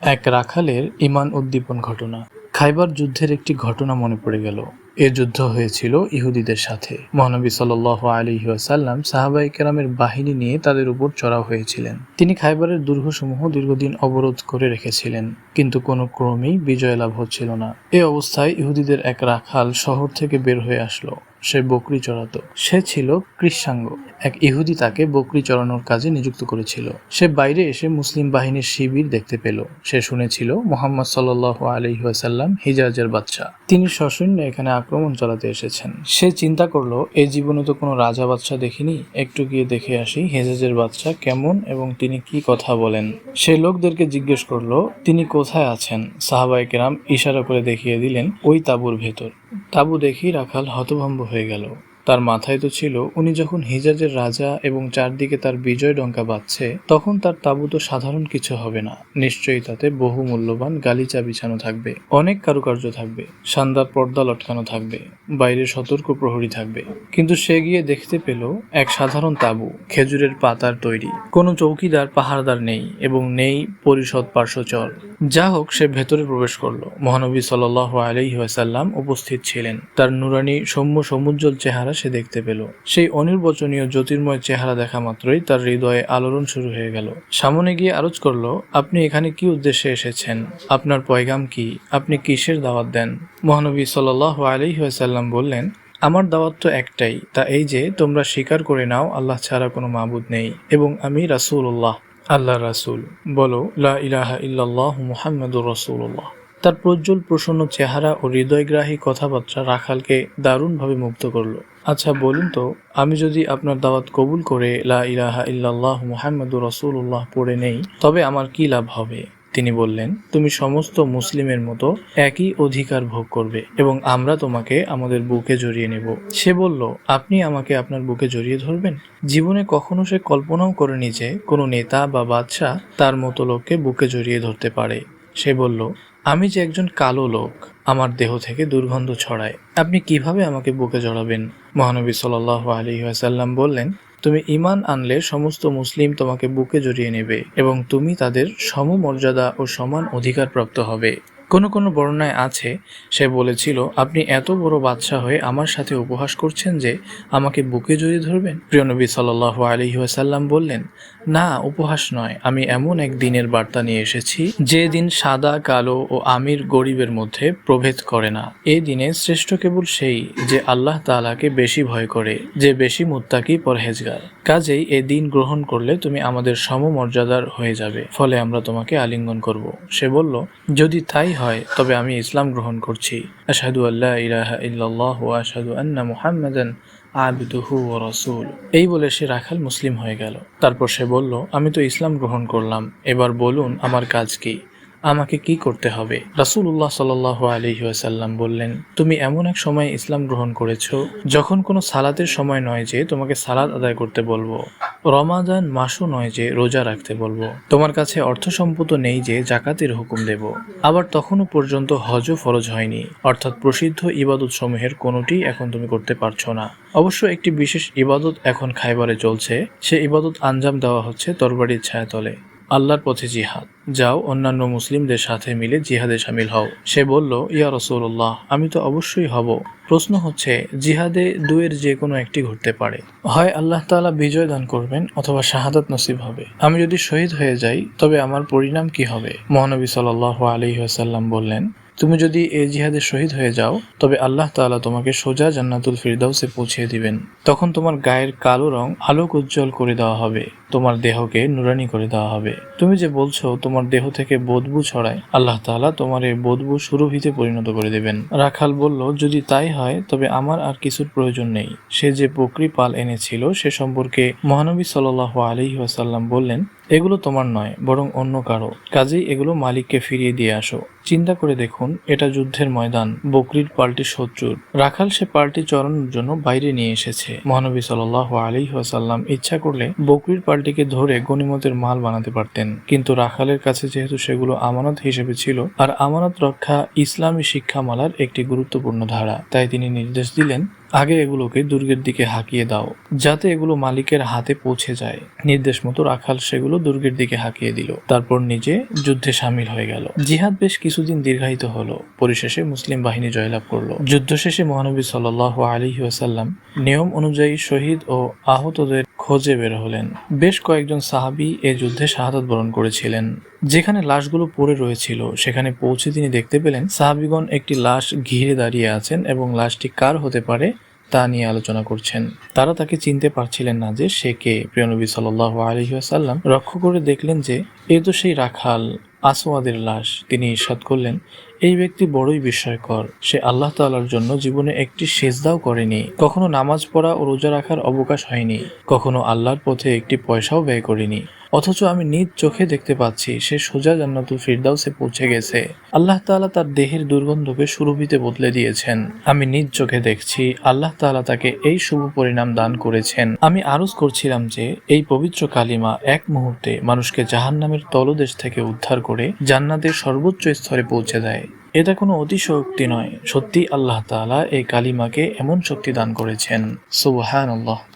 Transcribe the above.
এক রাখালের ইমান উদ্দীপন ঘটনা। খাইবার যুদ্ধের একটি ঘটনা মনে পড়ে গেল। এ যুদ্ধ হয়েছিল ইহুদিদের সাথে। মহানবী সাল আলী ওয়াসাল্লাম সাহাবাই কেরামের বাহিনী নিয়ে তাদের উপর চড়াও হয়েছিলেন। তিনি খাইবারের দুর্গসমূহ দীর্ঘদিন অবরোধ করে রেখেছিলেন, কিন্তু কোনো ক্রমেই বিজয় লাভ হচ্ছিল না। এ অবস্থায় ইহুদিদের এক রাখাল শহর থেকে বের হয়ে আসলো। সে বকরি চড়াতো। সে ছিল কৃষাঙ্গ এক ইহুদি তাকে বকরি চড়ানোর কাজে নিযুক্ত করেছিল। সে বাইরে এসে মুসলিম বাহিনীর শিবির দেখতে পেল। সে শুনেছিল মোহাম্মদ সাল আলহিহাসাল্লাম হিজাজের বাচ্চা তিনি সশৈন্য এখানে আক্রমণ চালাতে এসেছেন। সে চিন্তা করল এই জীবনে তো কোনো রাজা বাচ্চা দেখিনি। একটু গিয়ে দেখে আসি হেজাজের বাচ্চা কেমন এবং তিনি কি কথা বলেন। সে লোকদেরকে জিজ্ঞেস করল, তিনি কোথায় আছেন? সাহাবাই কেরাম ইশারা করে দেখিয়ে দিলেন, ওই তাঁবুর ভেতর। তাঁবু দেখি রাখাল হতভম্ব হয়ে গেল। তার মাথায় তো ছিল, উনি যখন হিজাজের রাজা এবং চারদিকে তার বিজয় ডঙ্কা বাজছে তখন তার তাঁবু তো সাধারণ কিছু হবে না। নিশ্চয়ই তাতে বহু মূল্যবান গালিচা বিছানো থাকবে, অনেক কারুকার্য থাকবে, শানদার পর্দা লটকানো থাকবে, বাইরে সতর্ক প্রহরী থাকবে। কিন্তু সে গিয়ে দেখতে পেল এক সাধারণ তাঁবু, খেজুরের পাতার তৈরি। কোনো চৌকিদার পাহারাদার নেই এবং নেই পরিষদ পার্শ্বচর। যা হোক, সে ভেতরে প্রবেশ করল। মহানবী সাল আলহিহাসাল্লাম উপস্থিত ছিলেন। তার নুরানি সৌম্য সমুজ্জ্বল চেহারা সে দেখতে পেল। সেই অনির্বচনীয় জ্যোতির্ময় চেহারা দেখা মাত্রই তার হৃদয়ে আলোড়ন শুরু হয়ে গেল। সামনে গিয়ে আলোচ করল, আপনি এখানে কি উদ্দেশ্যে এসেছেন? আপনার পয়গাম কি? আপনি কিসের দাওয়াত দেন? মহানবী সাল আলহিহাসাল্লাম বললেন, আমার দাওয়াত তো একটাই, তা এই যে তোমরা স্বীকার করে নাও, আল্লাহ ছাড়া কোনো মাবুদ নেই এবং আমি রাসূলুল্লাহ আল্লাহ রাসূল। বলো, লা ইলাহা ইল্লাল্লাহ মুহাম্মাদুর রাসূলুল্লাহ। তার প্রজ্জ্বল প্রসন্ন চেহারা ও হৃদয়গ্রাহী কথাবার্তা রাখালকে দারুণভাবে মুগ্ধ করল। আচ্ছা বলুন তো, আমি যদি আপনার দাওয়াত কবুল করে লা ইলাহা ইল্লাল্লাহ মুহাম্মাদুর রাসূলুল্লাহ পড়ে নেই, তবে আমার কি লাভ হবে? তিনি বললেন, তুমি সমস্ত মুসলিমের মতো একই অধিকার ভোগ করবে এবং আমরা তোমাকে আমাদের বুকে জড়িয়ে নেব। সে বলল, আপনি আমাকে আপনার বুকে জড়িয়ে ধরবেন? জীবনে কখনো সে কল্পনাও করেনি যে কোনো নেতা বা বাদশাহ তার মতো লোককে বুকে জড়িয়ে ধরতে পারে। সে বলল আমি যে একজন কালো লোক, আমার দেহ থেকে দুর্গন্ধ ছড়ায়। আপনি কীভাবে আমাকে বুকে জড়াবেন? মহানবী সাল আলী আসাল্লাম বললেন, তুমি ইমান আনলে সমস্ত মুসলিম তোমাকে বুকে জড়িয়ে নেবে এবং তুমি তাদের সমমর্যাদা ও সমান অধিকার প্রাপ্ত হবে। কোনো কোনো বর্ণনায় আছে, সে বলেছিল, আপনি এত বড় বাদশাহ হয়ে আমার সাথে উপহাস করছেন যে আমাকে বুকে জড়িয়ে ধরবেন? প্রিয় নবী সাল আলহি ওয়াসাল্লাম বললেন, না, উপহাস নয়। আমি এমন এক দিনের বার্তা নিয়ে এসেছি যে দিন সাদা, কালো ও আমির গরিবের মধ্যে প্রভেদ করে না। এ দিনে শ্রেষ্ঠ কেবল সেই যে আল্লাহ তালাকে বেশি ভয় করে, যে বেশি মুত্তাকি পরহেজগার। কাজেই এ দিন গ্রহণ করলে তুমি আমাদের সমমর্যাদার হয়ে যাবে। ফলে আমরা তোমাকে আলিঙ্গন করব। সে বলল, যদি তাই হয়, তবে আমি ইসলাম গ্রহণ করছি। আশাহাদু আল্লাহ ইলাহা ইল্লাল্লাহ ও আশাহাদু আন্না মুহাম্মাদান আবিদুহু ও রসুল এই বলে সে রাখাল মুসলিম হয়ে গেল। তারপর সে বলল, আমি তো ইসলাম গ্রহণ করলাম। এবার বলুন, আমার কাজ কি? আমাকে কি করতে হবে? রাসুল্লাহ সাল আলহিহাসাল্লাম বললেন, তুমি এমন এক সময় ইসলাম গ্রহণ করেছ, যখন কোনো সালাতের সময় নয় যে তোমাকে সালাদ আদায় করতে বলব। রমাদান মাসও নয় যে রোজা রাখতে বলব। তোমার কাছে অর্থ সম্পদ নেই যে জাকাতের হুকুম দেব। আবার তখনও পর্যন্ত হজও ফরজ হয়নি। অর্থাৎ প্রসিদ্ধ ইবাদত সমূহের কোনোটি এখন তুমি করতে পারছ না। অবশ্য একটি বিশেষ ইবাদত এখন খাইবারে চলছে। সে ইবাদত আঞ্জাম দেওয়া হচ্ছে তরবারির ছায়াতলে। আল্লাহর পথে জিহাদ। যাও, অন্যান্য মুসলিমদের সাথে মিলে জিহাদে সামিল হও। সে বলল, ইয়া রসুল্লাহ আমি তো অবশ্যই হব। প্রশ্ন হচ্ছে, জিহাদে দুয়ের যে কোনো একটি ঘটতে পারে। হয় আল্লাহ তালা বিজয় দান করবেন, অথবা শাহাদাত নসিব হবে। আমি যদি শহীদ হয়ে যাই, তবে আমার পরিণাম কি হবে? মহানবী সাল আলী আসাল্লাম বললেন তুমি যদি এই জিহাদে শহীদ হয়ে যাও, তবে আল্লাহ তাআলা তোমাকে সোজা জান্নাতুল ফিরদাউসে পৌঁছে দিবেন। তখন তোমার গায়ের কালো রং আলোক উজ্জ্বল করে দেওয়া হবে, তোমার দেহকে নুরানি করে দেওয়া হবে। তুমি যে বলছো, তোমার দেহ থেকে বদবু ছড়ায়, আল্লাহ তাআলা তোমার এই বদবু সুরভিতে পরিণত করে দেবেন। রাখাল বলল, যদি তাই হয়, তবে আমার আর কিছুর প্রয়োজন নেই। সে যে বকরি পাল এনেছিল, সে সম্পর্কে মহানবী সাল আলহি ওয়াসাল্লাম বললেন এগুলো তোমার নয়, বরং অন্য কারও। কাজেই এগুলো মালিককে ফিরিয়ে দিয়ে আসো। চিন্তা করে দেখুন, এটা যুদ্ধের ময়দান, বকরির পাল্টি শত্রুর। রাখাল সে পাল্টি চড়ানোর জন্য বাইরে নিয়ে এসেছে। মহানবী সাল আলী ওয়াসাল্লাম ইচ্ছা করলে বকরির পাল্টিকে ধরে গনিমতের মাল বানাতে পারতেন। কিন্তু রাখালের কাছে যেহেতু সেগুলো আমানত হিসেবে ছিল, আর আমানত রক্ষা ইসলামী শিক্ষামালার একটি গুরুত্বপূর্ণ ধারা, তাই তিনি নির্দেশ দিলেন আগে এগুলোকে দুর্গের দিকে হাঁকিয়ে দাও, যাতে এগুলো মালিকের হাতে পৌঁছে যায়। নির্দেশ মতো রাখাল সেগুলো দুর্গের দিকে হাঁকিয়ে দিল। তারপর নিজে যুদ্ধে সামিল হয়ে গেল। জিহাদ বেশ কিছুদিন দীর্ঘায়িত হলো। পরিশেষে মুসলিম বাহিনী জয়লাভ করল। যুদ্ধ শেষে মহানবী সাল আলী ওয়াসাল্লাম নিয়ম অনুযায়ী শহীদ ও আহতদের খোঁজে বের হলেন। বেশ কয়েকজন সাহাবী এ যুদ্ধে শাহাদাত বরণ করেছিলেন। যেখানে লাশগুলো পড়ে রয়েছিল, সেখানে পৌঁছে তিনি দেখতে পেলেন সাহাবিগণ একটি লাশ ঘিরে দাঁড়িয়ে আছেন এবং লাশটি কার হতে পারে তা নিয়ে আলোচনা করছেন। তারা তাকে চিনতে পারছিলেন না যে সে কে। প্রিয়নবী সাল আলহিহাসাল্লাম লক্ষ্য করে দেখলেন যে এ তো সেই রাখাল, আসওয়াদের লাশ। তিনি ঈর্ষাদ করলেন এই ব্যক্তি বড়ই বিস্ময়কর। সে আল্লাহ তাআলার জন্য জীবনে একটি সেজদাও করেনি। কখনো নামাজ পড়া ও রোজা রাখার অবকাশ হয়নি। কখনো আল্লাহর পথে একটি পয়সাও ব্যয় করেনি। অথচ আমি নিজ চোখে দেখতে পাচ্ছি, সে সোজা জান্নাতুল ফিরদাউসে পৌঁছে গেছে। আল্লাহ তাআলা তার দেহের দুর্গন্ধকে সুরভিতে বদলে দিয়েছেন। আমি নিজ চোখে দেখছি, আল্লাহ তাআলা তাকে এই শুভ পরিণাম দান করেছেন। আমি আরজ করছিলাম যে, এই পবিত্র কালিমা এক মুহূর্তে মানুষকে জাহান্নামের তলদেশ থেকে উদ্ধার করে জান্নাতের সর্বোচ্চ স্তরে পৌঁছে দেয়। এটা কোনো অতিশয়োক্তি নয়। সত্যি আল্লাহ তালা এই কালিমাকে এমন শক্তি দান করেছেন। সুবহানাল্লাহ।